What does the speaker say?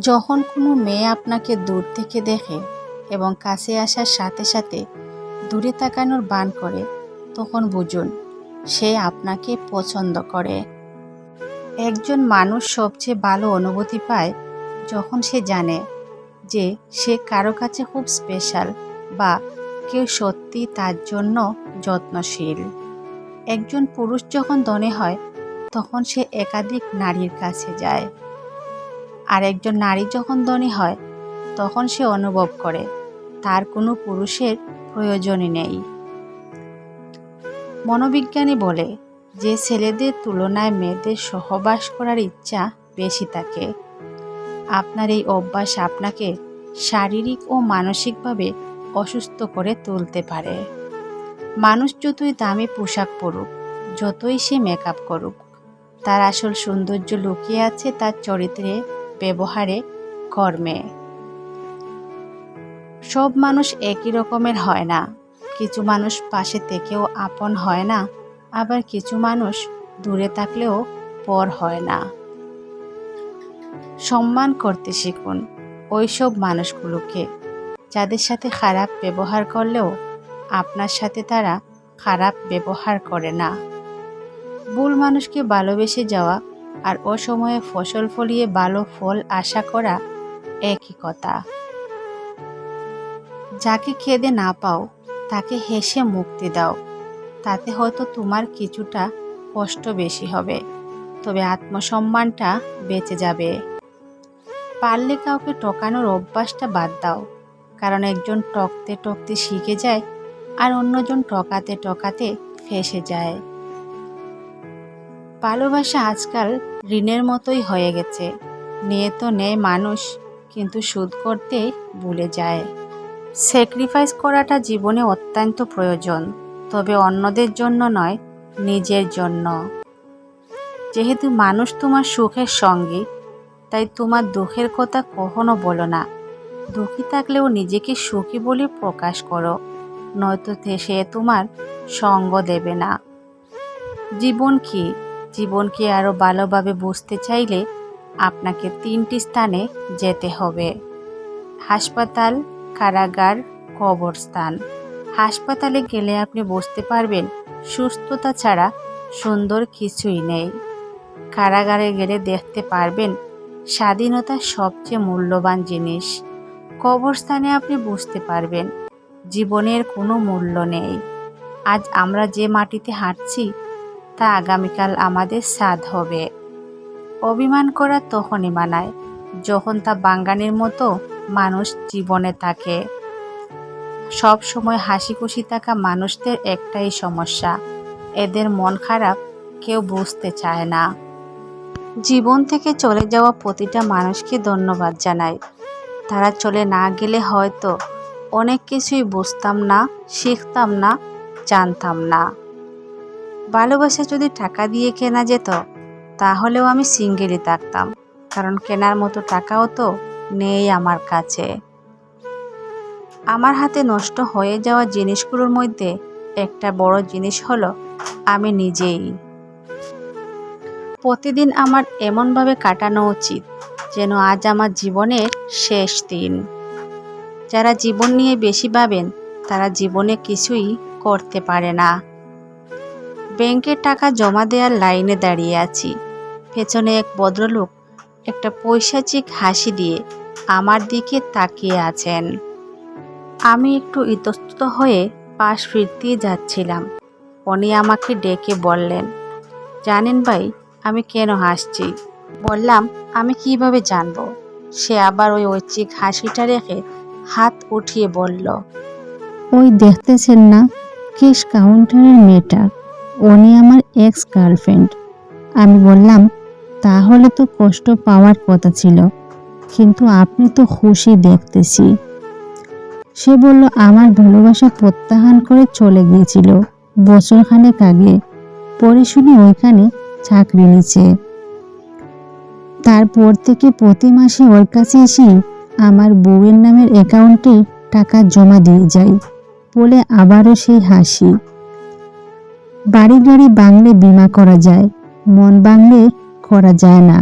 যখন কোনো মেয়ে আপনাকে দূর থেকে দেখে এবং কাছে আসার সাথে সাথে দূরে তাকানোর বান করে, তখন বুঝুন, সে আপনাকে পছন্দ করে। একজন মানুষ সবচেয়ে ভালো অনুভূতি পায় যখন সে জানে যে সে কারও কাছে খুব স্পেশাল বা কেউ সত্যি তার জন্য যত্নশীল। একজন পুরুষ যখন ধনী হয়, তখন সে একাধিক নারীর কাছে যায়। আর একজন নারী যখন ধনী হয়, তখন সে অনুভব করে, তার কোনো পুরুষের প্রয়োজনই নেই। মনোবিজ্ঞানী বলে, যে ছেলেদের তুলনায় মেয়েদের সহবাস করার ইচ্ছা বেশি থাকে। আপনার এই অভ্যাস আপনাকে শারীরিক ও মানসিকভাবে অসুস্থ করে তুলতে পারে। মানুষ যতই দামি পোশাক পরুক, যতই সে মেকআপ করুক, তার আসল সৌন্দর্য লুকিয়ে আছে তার চরিত্রে ব্যবহারে কর্মে। সব মানুষ একই রকমের হয় না। কিছু মানুষ পাশে থেকেও আপন হয় না, আবার কিছু মানুষ দূরে থাকলেও পর হয় না। সম্মান করতে শিখুন ওইসব মানুষগুলোকে, যাদের সাথে খারাপ ব্যবহার করলেও আপনার সাথে তারা খারাপ ব্যবহার করে না। ভুল মানুষকে ভালোবেসে যাওয়া আর অসময়ে ফসল ফলিয়ে ভালো ফল আশা করা একই কথা। যাকে খেদে না পাও, তাকে হেসে মুক্তি দাও। তাতে হয়তো তোমার কিছুটা কষ্ট বেশি হবে, তবে আত্মসম্মানটা বেঁচে যাবে। পারলে কাউকে টকানোর অভ্যাসটা বাদ দাও, কারণ একজন টকতে টকতে শিখে যায় আর অন্যজন টকাতে টকাতে ফেসে যায়। ভালোবাসা আজকাল ঋণের মতোই হয়ে গেছে। নিয়ে তো নেয় মানুষ, কিন্তু সুদ করতে ভুলে যায়। স্যাক্রিফাইস করাটা জীবনে অত্যন্ত প্রয়োজন, তবে অন্যদের জন্য নয়, নিজের জন্য। যেহেতু মানুষ তোমার সুখের সঙ্গী, তাই তোমার দুঃখের কথা কখনো বলো না। দুঃখী থাকলেও নিজেকে সুখী বলে প্রকাশ করো, নয়তো সে তোমার সঙ্গ দেবে না। জীবন কি? জীবনকে আরও ভালোভাবে বুঝতে চাইলে আপনাকে তিনটি স্থানে যেতে হবে। হাসপাতাল, কারাগার, কবরস্থান। হাসপাতালে গেলে আপনি বুঝতে পারবেন সুস্থতা ছাড়া সুন্দর কিছুই নেই। কারাগারে গেলে দেখতে পারবেন স্বাধীনতা সবচেয়ে মূল্যবান জিনিস। কবরস্থানে আপনি বুঝতে পারবেন জীবনের কোনো মূল্য নেই। আজ আমরা যে মাটিতে হাঁটছি তা আগামীকাল আমাদের স্বাদ হবে। অভিমান করা তখনই মানায় যখন তা বাঙ্গানির মতো মানুষ জীবনে থাকে। সব সময় হাসি খুশি থাকা মানুষদের একটাই সমস্যা, এদের মন খারাপ কেউ বুঝতে চায় না। জীবন থেকে চলে যাওয়া প্রতিটা মানুষকে ধন্যবাদ জানাই। তারা চলে না গেলে হয়তো অনেক কিছুই বুঝতাম না, শিখতাম না, জানতাম না। ভালোবাসা যদি টাকা দিয়ে কেনা যেত, তাহলেও আমি সিঙ্গেলই থাকতাম, কারণ কেনার মতো টাকাও তো নেই আমার কাছে। আমার হাতে নষ্ট হয়ে যাওয়া জিনিসগুলোর মধ্যে একটা বড় জিনিস হলো আমি নিজেই। প্রতিদিন আমার এমনভাবে কাটানো উচিত যেন আজ আমার জীবনের শেষ দিন। যারা জীবন নিয়ে বেশি ভাবেন, তারা জীবনে কিছুই করতে পারে না। ব্যাংকের টাকা জমা দেওয়ার লাইনে দাঁড়িয়ে আছি। পেছনে এক ভদ্রলোক একটা পৈশাচিক হাসি দিয়ে আমার দিকে তাকিয়ে আছেন। আমি একটু ইতস্তত হয়ে পাশ ফিরতেই যাচ্ছিলাম। উনি আমাকে ডেকে বললেন, জানেন ভাই, আমি কেন হাসছি? বললাম, আমি কীভাবে জানব? সে আবার ওই ঐচ্ছিক হাসিটা রেখে হাত উঠিয়ে বলল, ওই দেখতেছেন না, কেশ কাউন্টারের মেয়েটা। উনি আমার এক্স গার্লফ্রেন্ড আমি বললাম, তাহলে তো কষ্ট পাওয়ার কথা ছিল, কিন্তু আপনি তো খুশি দেখতেছি। সে বলল, আমার ভালোবাসা প্রত্যাহার করে চলে গিয়েছিল, বছরখানেক আগে। পরে শুনি ওইখানে চাকরি নিচ্ছে তারপর থেকে প্রতি মাসে ওর কাছে এসে আমার বউয়ের নামের অ্যাকাউন্টে টাকা জমা দিয়ে যাই, বলে আবারও সেই হাসি। বাড়ি গাড়ি বাংলে বিমা করা যায় মন বাংলে করা যায় না।